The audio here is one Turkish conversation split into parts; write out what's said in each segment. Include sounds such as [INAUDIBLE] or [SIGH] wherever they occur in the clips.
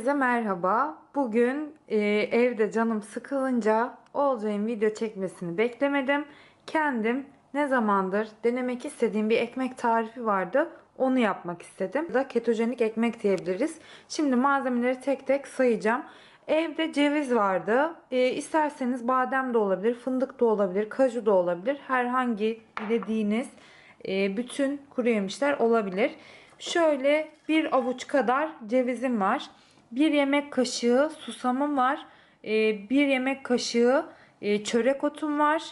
Herkese merhaba. Bugün e, evde canım sıkılınca Olcay'ın video çekmesini beklemedim. Kendim ne zamandır denemek istediğim bir ekmek tarifi vardı. Onu yapmak istedim. Da ketojenik ekmek diyebiliriz. Şimdi malzemeleri tek tek sayacağım. Evde ceviz vardı. E, isterseniz badem de olabilir, fındık da olabilir, kaju da olabilir. Herhangi dilediğiniz e, bütün kuru yemişler olabilir. Şöyle bir avuç kadar cevizim var. Bir yemek kaşığı susamım var. E, bir yemek kaşığı e, çörek otum var.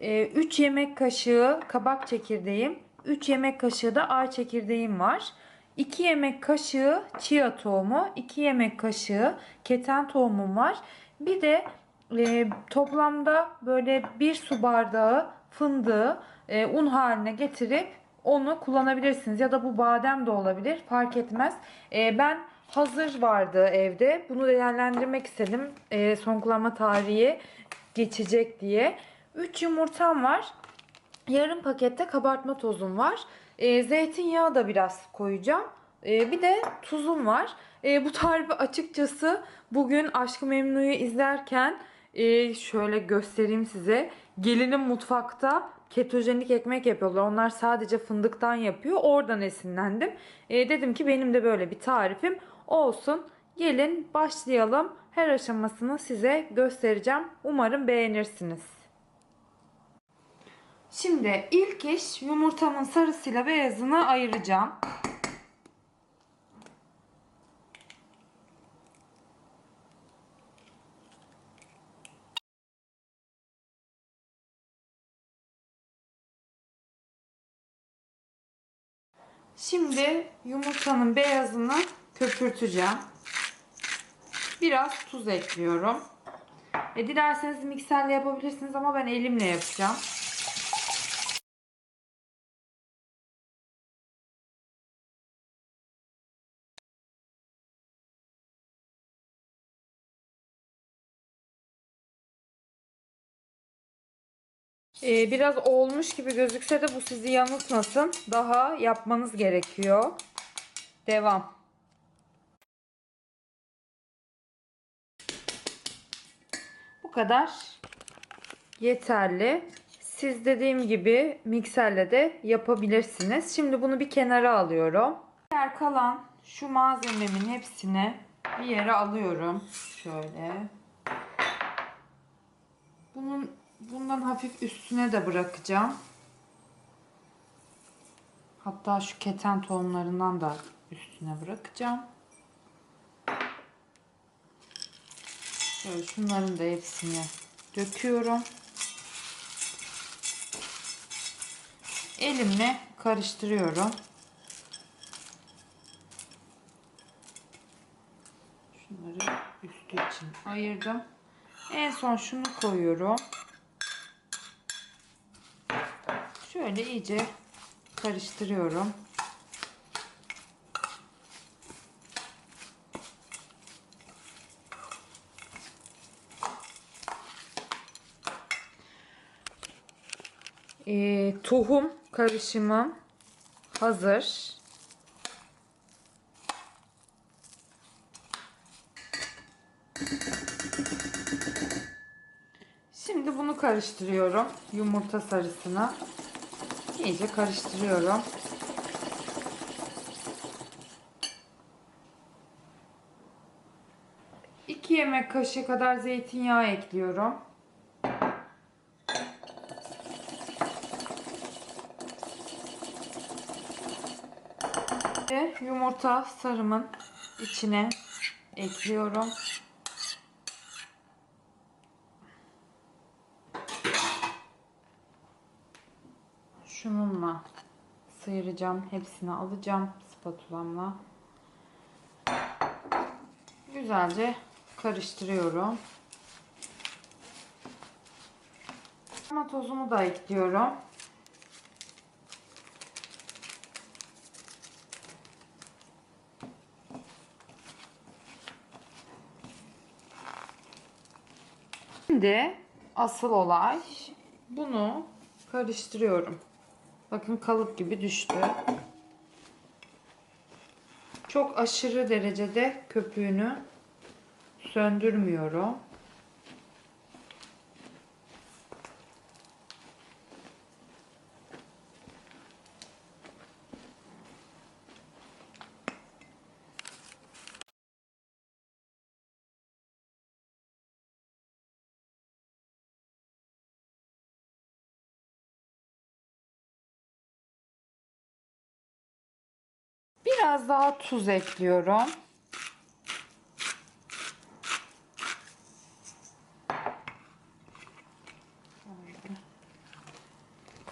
3 yemek kaşığı kabak çekirdeğim. 3 yemek kaşığı da ay çekirdeğim var. 2 yemek kaşığı chia tohumu, 2 yemek kaşığı keten tohumum var. Bir de e, toplamda böyle bir su bardağı fındığı e, un haline getirip onu kullanabilirsiniz. Ya da bu badem de olabilir fark etmez. E, ben hazır vardı evde. Bunu değerlendirmek istedim. E, son kullanma tarihi geçecek diye. 3 yumurtam var. Yarım pakette kabartma tozum var. E, zeytinyağı da biraz koyacağım. E, bir de tuzum var. E, bu tarifi açıkçası bugün Aşkı Memnu'yu izlerken e, şöyle göstereyim size. Gelinim mutfakta ketojenik ekmek yapıyorlar. Onlar sadece fındıktan yapıyor. Oradan esinlendim. E, dedim ki benim de böyle bir tarifim olsun. Gelin başlayalım. Her aşamasını size göstereceğim. Umarım beğenirsiniz. Şimdi ilk iş yumurtamın sarısıyla beyazını ayıracağım. Şimdi yumurtanın beyazını köpürteceğim. Biraz tuz ekliyorum. E, dilerseniz mikserle yapabilirsiniz ama ben elimle yapacağım. Ee, biraz olmuş gibi gözükse de bu sizi yanıltmasın. Daha yapmanız gerekiyor. Devam. Kadar yeterli. Siz dediğim gibi mikserle de yapabilirsiniz. Şimdi bunu bir kenara alıyorum. Diğer kalan şu malzememin hepsini bir yere alıyorum. Şöyle. Bunun bundan hafif üstüne de bırakacağım. Hatta şu keten tohumlarından da üstüne bırakacağım. Şöyle şunların da hepsini döküyorum. Elimle karıştırıyorum. Şunları üstü için ayırdım. En son şunu koyuyorum. Şöyle iyice karıştırıyorum. Ee, tohum karışımım hazır. Şimdi bunu karıştırıyorum. Yumurta sarısını. İyice karıştırıyorum. İki yemek kaşığı kadar zeytinyağı ekliyorum. Ve yumurta sarımın içine ekliyorum. şununla sıyıracağım. Hepsini alacağım spatulamla. Güzelce karıştırıyorum. Ama tozumu da ekliyorum. Şimdi asıl olay bunu karıştırıyorum. Bakın kalıp gibi düştü. Çok aşırı derecede köpüğünü söndürmüyorum. Biraz daha tuz ekliyorum.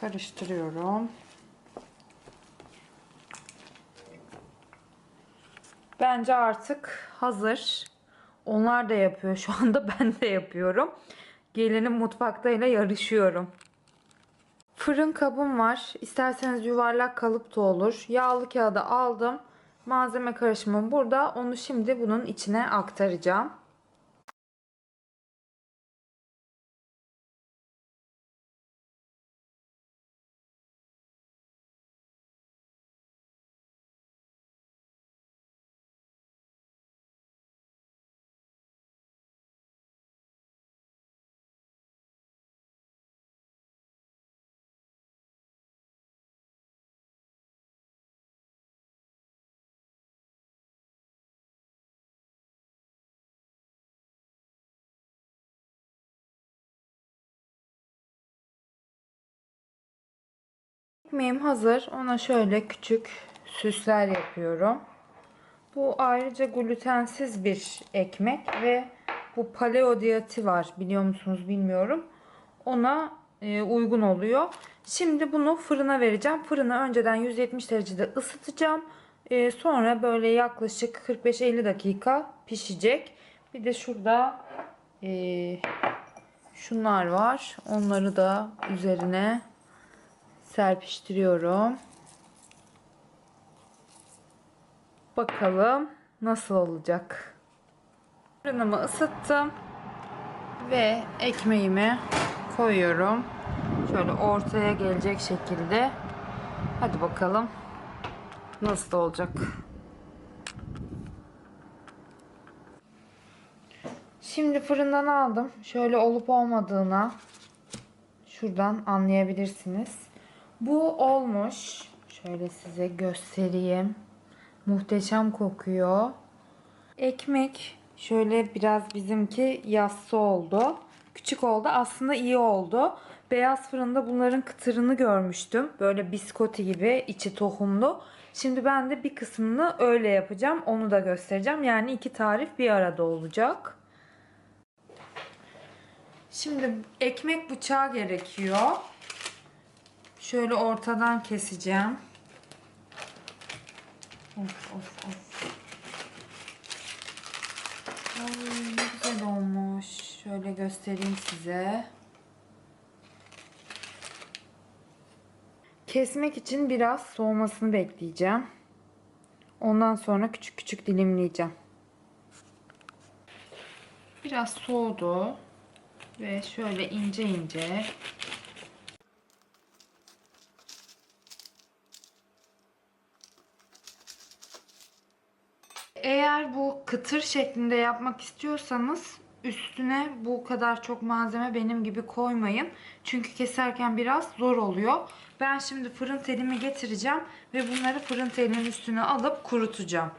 Karıştırıyorum. Bence artık hazır. Onlar da yapıyor. [LAUGHS] Şu anda ben de yapıyorum. Gelinim mutfaktayla yarışıyorum. Fırın kabım var. İsterseniz yuvarlak kalıp da olur. Yağlı kağıdı aldım. Malzeme karışımım burada. Onu şimdi bunun içine aktaracağım. Ekmeğim hazır. Ona şöyle küçük süsler yapıyorum. Bu ayrıca glutensiz bir ekmek ve bu paleo diyeti var. Biliyor musunuz bilmiyorum. Ona e, uygun oluyor. Şimdi bunu fırına vereceğim. Fırını önceden 170 derecede ısıtacağım. E, sonra böyle yaklaşık 45-50 dakika pişecek. Bir de şurada e, şunlar var. Onları da üzerine serpiştiriyorum. Bakalım nasıl olacak. Fırınımı ısıttım ve ekmeğimi koyuyorum. Şöyle ortaya gelecek şekilde. Hadi bakalım nasıl olacak. Şimdi fırından aldım. Şöyle olup olmadığına şuradan anlayabilirsiniz. Bu olmuş. Şöyle size göstereyim. Muhteşem kokuyor. Ekmek şöyle biraz bizimki yassı oldu. Küçük oldu. Aslında iyi oldu. Beyaz fırında bunların kıtırını görmüştüm. Böyle biskoti gibi içi tohumlu. Şimdi ben de bir kısmını öyle yapacağım. Onu da göstereceğim. Yani iki tarif bir arada olacak. Şimdi ekmek bıçağı gerekiyor. Şöyle ortadan keseceğim. Of of of. Ay ne güzel olmuş. Şöyle göstereyim size. Kesmek için biraz soğumasını bekleyeceğim. Ondan sonra küçük küçük dilimleyeceğim. Biraz soğudu. Ve şöyle ince ince Eğer bu kıtır şeklinde yapmak istiyorsanız üstüne bu kadar çok malzeme benim gibi koymayın. Çünkü keserken biraz zor oluyor. Ben şimdi fırın telimi getireceğim ve bunları fırın telinin üstüne alıp kurutacağım.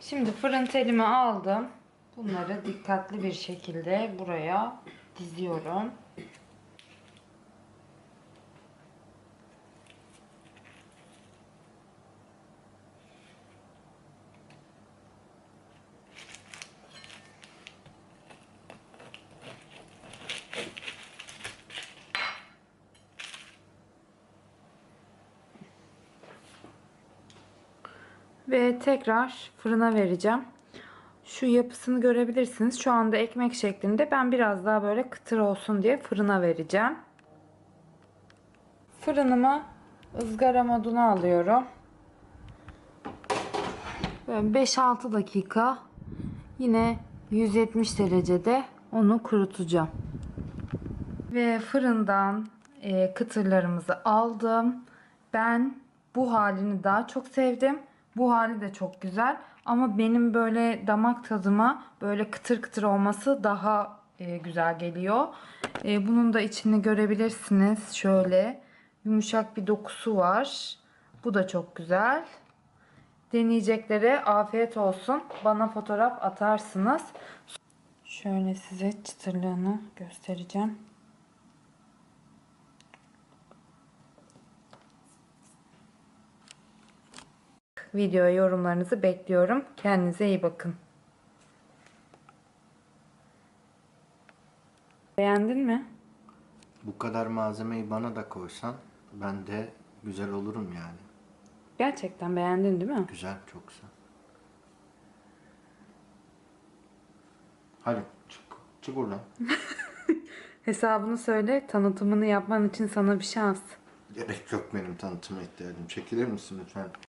Şimdi fırın telimi aldım. Bunları dikkatli bir şekilde buraya diziyorum. Ve tekrar fırına vereceğim. Şu yapısını görebilirsiniz. Şu anda ekmek şeklinde. Ben biraz daha böyle kıtır olsun diye fırına vereceğim. Fırınımı ızgara moduna alıyorum. Böyle 5-6 dakika yine 170 derecede onu kurutacağım. Ve fırından e, kıtırlarımızı aldım. Ben bu halini daha çok sevdim. Bu hali de çok güzel. Ama benim böyle damak tadıma böyle kıtır kıtır olması daha e, güzel geliyor. E, bunun da içini görebilirsiniz. Şöyle yumuşak bir dokusu var. Bu da çok güzel. Deneyeceklere afiyet olsun. Bana fotoğraf atarsınız. Şöyle size çıtırlığını göstereceğim. Videoya yorumlarınızı bekliyorum. Kendinize iyi bakın. Beğendin mi? Bu kadar malzemeyi bana da koysan ben de güzel olurum yani. Gerçekten beğendin değil mi? Güzel, çok güzel. Hadi çık, çık buradan. [LAUGHS] Hesabını söyle, tanıtımını yapman için sana bir şans. Gerek yok benim tanıtıma ihtiyacım. Çekilir misin lütfen?